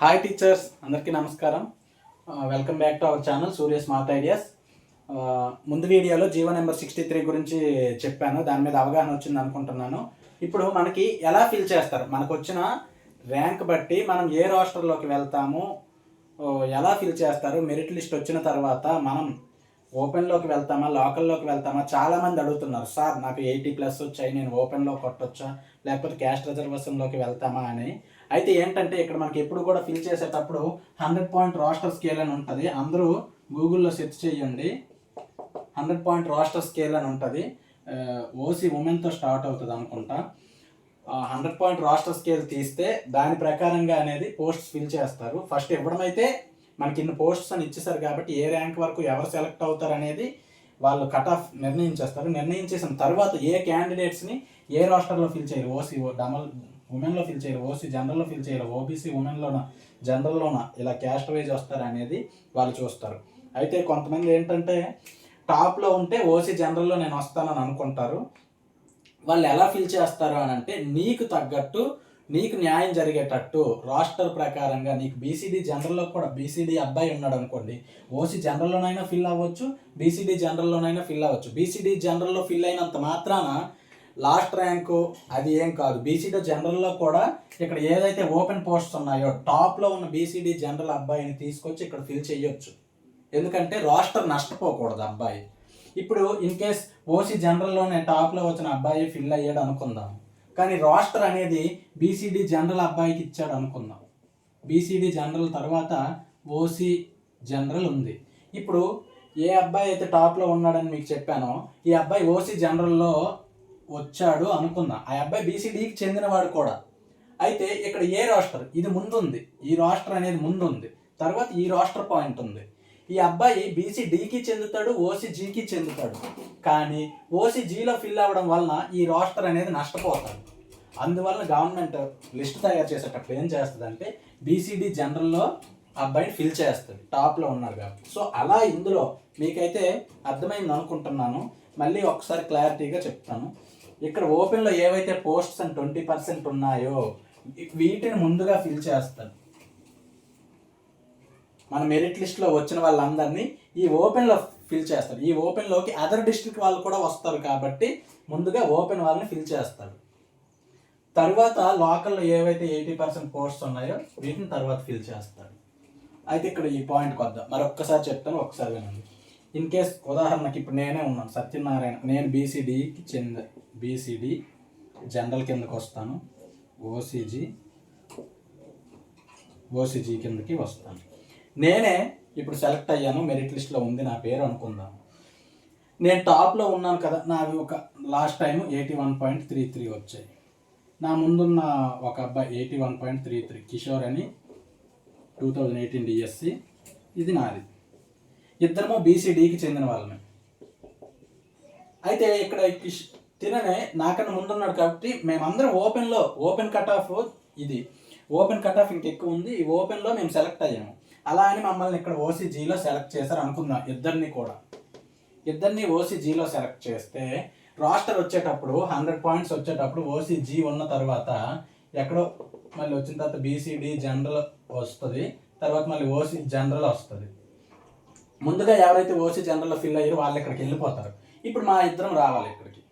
Hi teachers అందరికీ నమస్కారం. Welcome back to our channel Surya smart ideas ముందు వీడియోలో జీవో నెంబర్ సిక్స్టీ త్రీ గురించి చెప్పాను. దాని మీద అవగాహన వచ్చింది అనుకుంటున్నాను. ఇప్పుడు మనకి ఎలా ఫిల్ చేస్తారు? మనకు వచ్చిన ర్యాంక్ బట్టి మనం ఏ రాష్ట్రంలోకి వెళ్తాము? ఎలా ఫిల్ చేస్తారు? మెరిట్ లిస్ట్ వచ్చిన తర్వాత మనం ఓపెన్లోకి వెళ్తామా? లోకల్లోకి వెళ్తామా? చాలామంది అడుగుతున్నారు సార్ నాకు ఎయిటీ ప్లస్ వచ్చాయి. నేను ఓపెన్లో కొట్టొచ్చా? లేకపోతే క్యాస్ట్ రిజర్వేషన్లోకి వెళ్తామా? అని. అయితే ఏంటంటే ఇక్కడ మనకి ఎప్పుడు కూడా ఫిల్ చేసేటప్పుడు హండ్రెడ్ పాయింట్ రోస్టర్ స్కేల్ అని ఉంటుంది. అందరూ గూగుల్లో సెర్చ్ చేయండి. హండ్రెడ్ పాయింట్ రోస్టర్ స్కేల్ అని ఉంటుంది. ఓసీ ఉమెన్తో స్టార్ట్ అవుతుంది అనుకుంటా. హండ్రెడ్ పాయింట్ రాస్టర్ స్కేల్ తీస్తే దాని ప్రకారంగా అనేది పోస్ట్స్ ఫిల్ చేస్తారు. ఫస్ట్ ఇవ్వడం అయితే మనకి ఇన్ని పోస్ట్స్ అని ఇచ్చేసారు కాబట్టి ఏ ర్యాంక్ వరకు ఎవరు సెలెక్ట్ అవుతారు అనేది వాళ్ళు కట్ ఆఫ్ నిర్ణయించేస్తారు. నిర్ణయించేసిన తర్వాత ఏ క్యాండిడేట్స్ని ఏ రాష్ట్రంలో ఫిల్ చేయరు ఓసీ డబల్ ఉమెన్లో ఫిల్ చేయరు. ఓసీ జనరల్లో ఫిల్ చేయరు. ఓబీసీ ఉమెన్లోన జనరల్లోన ఇలా క్యాస్ట్ వైజ్ వస్తారు అనేది వాళ్ళు చూస్తారు. అయితే కొంతమంది ఏంటంటే టాప్లో ఉంటే ఓసీ జనరల్లో నేను వస్తానని అనుకుంటారు. వాళ్ళు ఎలా ఫిల్ చేస్తారు అని అంటే నీకు తగ్గట్టు నీకు న్యాయం జరిగేటట్టు రాస్టర్ ప్రకారంగా నీకు బీసీడీ జనరల్లో కూడా బీసీడీ అబ్బాయి ఉన్నాడు అనుకోండి ఓసీ జనరల్లోనైనా ఫిల్ అవ్వచ్చు బీసీడీ జనరల్లోనైనా ఫిల్ అవ్వచ్చు. బీసీడీ జనరల్లో ఫిల్ అయినంత మాత్రాన లాస్ట్ ర్యాంకు అది ఏం కాదు. బీసీడీ జనరల్లో కూడా ఇక్కడ ఏదైతే ఓపెన్ పోస్ట్స్ ఉన్నాయో టాప్లో ఉన్న బీసీడీ జనరల్ అబ్బాయిని తీసుకొచ్చి ఇక్కడ ఫిల్ చేయొచ్చు ఎందుకంటే రాస్టర్ నష్టపోకూడదు అబ్బాయి. ఇప్పుడు ఇన్ కేస్ ఓసీ జనరల్లోనే టాప్లో వచ్చిన అబ్బాయి ఫిల్ అయ్యాడు అనుకుందాం. కానీ రాష్ట్ర అనేది బీసీడీ జనరల్ అబ్బాయికి ఇచ్చాడు అనుకుందాం. బీసీడీ జనరల్ తర్వాత ఓసీ జనరల్ ఉంది. ఇప్పుడు ఏ అబ్బాయి అయితే టాప్లో ఉన్నాడని మీకు చెప్పానో ఈ అబ్బాయి ఓసీ జనరల్లో వచ్చాడు అనుకుందాం ఆ అబ్బాయి బీసీడీకి చెందినవాడు కూడా. అయితే ఇక్కడ ఏ రాస్టర్ ఇది ముందుంది. ఈ రాస్టర్ అనేది ముందుంది. తర్వాత ఈ రాస్టర్ పాయింట్ ఉంది. ఈ అబ్బాయి బీసీ డీకి చెందుతాడు ఓసీ జీకి చెందుతాడు. కానీ ఓసీ జీలో ఫిల్ అవ్వడం వలన ఈ రాస్టర్ అనేది నష్టపోతాడు. అందువలన గవర్నమెంట్ లిస్ట్ తయారు చేసేటప్పుడు ఏం చేస్తుంది అంటే బీసీడీ జనరల్లో అబ్బాయిని ఫిల్ చేస్తుంది. టాప్లో ఉన్నాడు కాబట్టి. సో అలా ఇందులో మీకైతే అర్థమైంది అనుకుంటున్నాను మళ్ళీ ఒకసారి క్లారిటీగా చెప్తాను. ఇక్కడ ఓపెన్లో ఏవైతే పోస్ట్స్ అండ్ ట్వంటీ పర్సెంట్ ఉన్నాయో వీటిని ముందుగా ఫిల్ చేస్తారు మన మెరిట్ లిస్ట్లో వచ్చిన వాళ్ళందరినీ ఈ ఓపెన్లో ఫిల్ చేస్తారు ఈ ఓపెన్లోకి అదర్ డిస్ట్రిక్ట్ వాళ్ళు కూడా వస్తారు కాబట్టి ముందుగా ఓపెన్ వాళ్ళని ఫిల్ చేస్తారు తర్వాత లోకల్లో ఏవైతే ఎయిటీ పర్సెంట్ పోస్ట్స్ ఉన్నాయో వీటిని తర్వాత ఫిల్ చేస్తారు అయితే ఇక్కడ ఈ పాయింట్కి వద్దాం మరొక్కసారి చెప్తాను ఒకసారి వినండి. ఇన్ కేస్ ఉదాహరణకి ఇప్పుడు నేనే ఉన్నాను సత్యనారాయణ నేను బీసీడీకి చెంద బీసీడీ జనరల్ కిందకి వస్తాను ఓసీజీ ఓసీజీ కిందకి వస్తాను. నేనే ఇప్పుడు సెలెక్ట్ అయ్యాను మెరిట్ లిస్ట్లో ఉంది నా పేరు అనుకుందాం. నేను టాప్లో ఉన్నాను కదా నావి ఒక last time eighty one point three three వచ్చాయి. నా ముందున్న ఒక అబ్బాయి eighty one point three three Kishore అని టూ థౌజండ్ ఎయిటీన్ డిఎస్సి ఇది నాది. ఇద్దరము బీసీడీకి చెందిన వాళ్ళమే. అయితే ఇక్కడ తిననే నాకన్నా ముందున్నాడు కాబట్టి మేమందరం ఓపెన్లో ఓపెన్ కట్ ఆఫ్ ఇది ఓపెన్ కట్ ఆఫ్ ఇంకెక్కువ ఉంది ఈ ఓపెన్లో మేము సెలెక్ట్ అయ్యాము. అలా అని మమ్మల్ని ఇక్కడ ఓసీజీలో సెలెక్ట్ చేశారు అనుకుందాం ఇద్దరిని కూడా. ఇద్దరిని ఓసీజీలో సెలెక్ట్ చేస్తే రాస్టర్ వచ్చేటప్పుడు హండ్రెడ్ పాయింట్స్ వచ్చేటప్పుడు ఓసీజీ ఉన్న తర్వాత ఎక్కడో మళ్ళీ వచ్చిన తర్వాత బీసీడీ జనరల్ వస్తుంది తర్వాత మళ్ళీ ఓసీ జనరల్ వస్తుంది. ముందుగా ఎవరైతే ఓసీ జనరల్లో ఫిల్ అయ్యారో వాళ్ళు ఇక్కడికి వెళ్ళిపోతారు. ఇప్పుడు మా ఇద్దరం రావాలి ఇక్కడికి.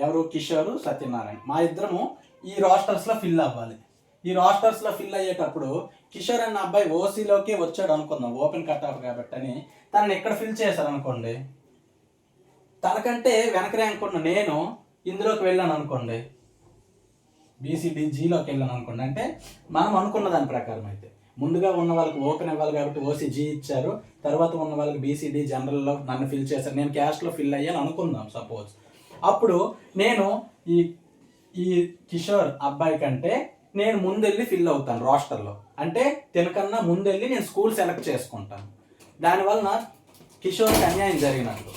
ఎవరు? కిషోర్ సత్యనారాయణ. మా ఇద్దరము ఈ రాస్టర్స్లో ఫిల్ అవ్వాలి. ఈ రాస్టర్స్లో ఫిల్ అయ్యేటప్పుడు కిషోర్ అన్న అబ్బాయి ఓసీలోకి వచ్చాడు అనుకుందాం. ఓపెన్ కట్ ఆఫ్ కాబట్టి అని. తనని ఎక్కడ ఫిల్ చేశారు అనుకోండి తనకంటే వెనక ర్యాంక్ ఉన్న నేను ఇందులోకి వెళ్ళాను అనుకోండి. బీసీడీ జీలోకి వెళ్ళాను అనుకోండి. అంటే మనం అనుకున్న దాని ప్రకారం అయితే. ముందుగా ఉన్న వాళ్ళకి ఓపెన్ ఇవ్వాలి కాబట్టి ఓసీ జీ ఇచ్చారు. తర్వాత ఉన్న వాళ్ళకి బీసీడీ జనరల్లో నన్ను ఫిల్ చేశారు. నేను క్యాస్ట్లో ఫిల్ అయ్యాను అనుకుందాం సపోజ్ అప్పుడు నేను ఈ ఈ కిషోర్ అబ్బాయి కంటే నేను ముందెళ్ళి ఫిల్ అవుతాను రాస్టర్లో అంటే తినకన్నా ముందెళ్ళి నేను స్కూల్ సెలెక్ట్ చేసుకుంటాను. దానివలన కిషోర్కి అన్యాయం జరిగినట్టు.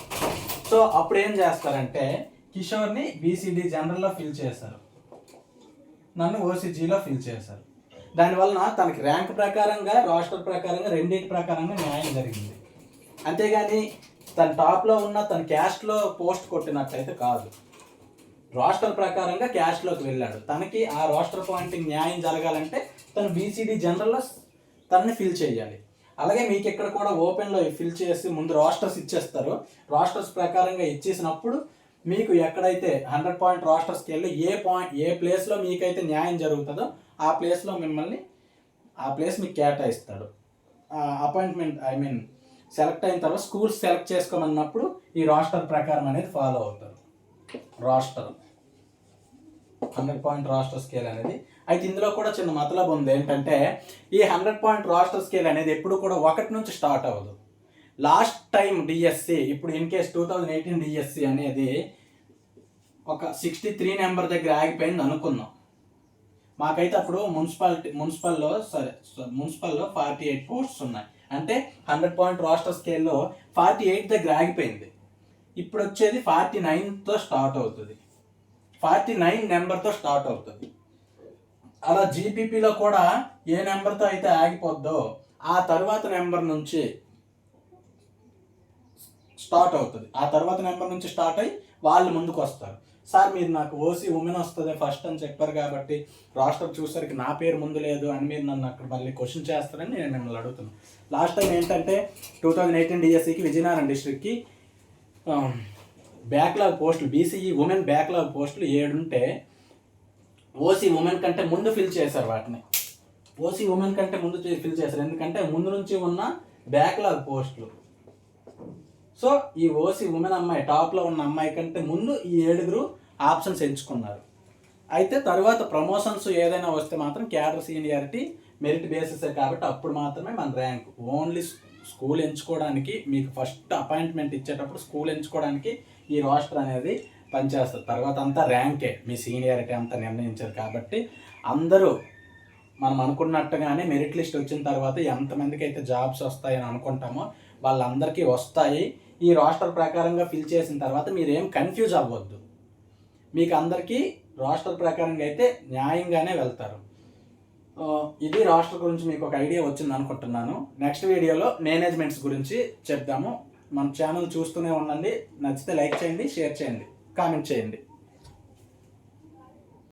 సో అప్పుడు ఏం చేస్తారంటే కిషోర్ని బీసీడీ జనరల్లో ఫిల్ చేశారు. నన్ను ఓసీజీలో ఫిల్ చేశారు. దానివలన తనకి ర్యాంక్ ప్రకారంగా రాస్టర్ ప్రకారంగా రెండింటి ప్రకారంగా న్యాయం జరిగింది. అంతేగాని తన టాప్లో ఉన్న తన క్యాస్ట్లో పోస్ట్ కొట్టినట్లయితే కాదు. రాస్టర్ ప్రకారంగా క్యాస్ట్లోకి వెళ్ళాడు. తనకి ఆ రాస్టర్ పాయింటింగ్ న్యాయం జరగాలంటే తను బీసీడీ జనరల్లో తనని ఫిల్ చేయాలి. అలాగే మీకు ఇక్కడ కూడా ఓపెన్లో ఫిల్ చేసి ముందు రాస్టర్స్ ఇచ్చేస్తారు. రాస్టర్స్ ప్రకారంగా ఇచ్చేసినప్పుడు మీకు ఎక్కడైతే హండ్రెడ్ పాయింట్ రాస్టర్స్కి వెళ్ళి ఏ పాయింట్ ఏ ప్లేస్లో మీకైతే న్యాయం జరుగుతుందో ఆ ప్లేస్లో మిమ్మల్ని ఆ ప్లేస్ మీకు కేటాయిస్తాడు. అపాయింట్మెంట్ ఐ మీన్ సెలెక్ట్ అయిన తర్వాత స్కూల్స్ సెలెక్ట్ చేసుకోమన్నప్పుడు ఈ రాస్టర్ ప్రకారం అనేది ఫాలో అవుతారు. Roster hundred point roster scale అనేది. అయితే ఇందులో కూడా చిన్న మతలబు ఉంది. ఏంటంటే ఈ హండ్రెడ్ పాయింట్ రాస్టర్ స్కేల్ అనేది ఎప్పుడు కూడా ఒకటి నుంచి స్టార్ట్ అవ్వదు. లాస్ట్ టైం డిఎస్సి ఇప్పుడు in case two thousand eighteen DSC అనేది ఒక సిక్స్టీ త్రీ నెంబర్ దగ్గర ఆగిపోయింది అనుకుందాం మాకైతే అప్పుడు మున్సిపాలిటీ మున్సిపల్లో సరే మున్సిపల్లో ఫార్టీ ఎయిట్ పోస్ట్స్ ఉన్నాయి. అంటే హండ్రెడ్ పాయింట్ రాష్ట్ర స్కేల్లో ఫార్టీ ఎయిట్ దగ్గర ఆగిపోయింది. ఇప్పుడు వచ్చేది ఫార్టీ నైన్తో స్టార్ట్ అవుతుంది. ఫార్టీ నైన్ నెంబర్తో స్టార్ట్ అవుతుంది. అలా జీపీపీలో కూడా ఏ నెంబర్తో అయితే ఆగిపోద్దో ఆ తర్వాత నెంబర్ నుంచి స్టార్ట్ అవుతుంది. ఆ తర్వాత నెంబర్ నుంచి స్టార్ట్ అయ్యి వాళ్ళు ముందుకు వస్తారు సార్ మీరు నాకు ఓసీ ఉమెన్ వస్తుంది ఫస్ట్ అని చెప్పారు కాబట్టి రాష్ట్రం చూసరికి నా పేరు ముందు లేదు అని మీరు నన్ను అక్కడ మళ్ళీ క్వశ్చన్ చేస్తారని నేను మిమ్మల్ని అడుగుతున్నాను లాస్ట్ టైం ఏంటంటే టూ థౌజండ్ ఎయిటీన్ డిఎస్సికి విజయనగరం డిస్ట్రిక్ట్కి బ్యాక్లాగ్ పోస్టులు బీసీఈ ఉమెన్ బ్యాక్లాగ్ పోస్టులు ఏడుంటే ఓసీ ఉమెన్ కంటే ముందు ఫిల్ చేశారు వాటిని. ఓసీ ఉమెన్ కంటే ముందు ఫిల్ చేశారు. ఎందుకంటే ముందు నుంచి ఉన్న బ్యాక్లాగ్ పోస్టులు సో ఈ ఓసీ ఉమెన్ అమ్మాయి టాప్లో ఉన్న అమ్మాయి కంటే ముందు ఈ ఏడుగురు ఆప్షన్స్ ఎంచుకున్నారు. అయితే తర్వాత ప్రమోషన్స్ ఏదైనా వస్తే మాత్రం క్యాడర్ సీనియారిటీ మెరిట్ బేసిస్ కాబట్టి అప్పుడు మాత్రమే మన ర్యాంక్. ఓన్లీ స్కూల్ ఎంచుకోవడానికి మీకు ఫస్ట్ అపాయింట్మెంట్ ఇచ్చేటప్పుడు స్కూల్ ఎంచుకోవడానికి ఈ రోస్టర్ అనేది పనిచేస్తుంది. తర్వాత అంతా ర్యాంకే. మీ సీనియారిటీ అంతా నిర్ణయించారు కాబట్టి అందరూ మనం అనుకున్నట్టుగానే మెరిట్ లిస్ట్ వచ్చిన తర్వాత ఎంతమందికి అయితే జాబ్స్ వస్తాయని అనుకుంటామో వాళ్ళందరికీ వస్తాయి. ఈ రాస్టర్ ప్రకారంగా ఫిల్ చేసిన తర్వాత మీరు ఏం కన్ఫ్యూజ్ అవ్వద్దు. మీకు అందరికీ రాస్టర్ ప్రకారంగా అయితే న్యాయంగానే వెళ్తారు. ఇది రాష్ట్ర గురించి మీకు ఒక ఐడియా వచ్చింది అనుకుంటున్నాను. నెక్స్ట్ వీడియోలో మేనేజ్మెంట్స్ గురించి చెప్దాము. మన ఛానల్ చూస్తూనే ఉండండి. నచ్చితే లైక్ చేయండి షేర్ చేయండి కామెంట్ చేయండి.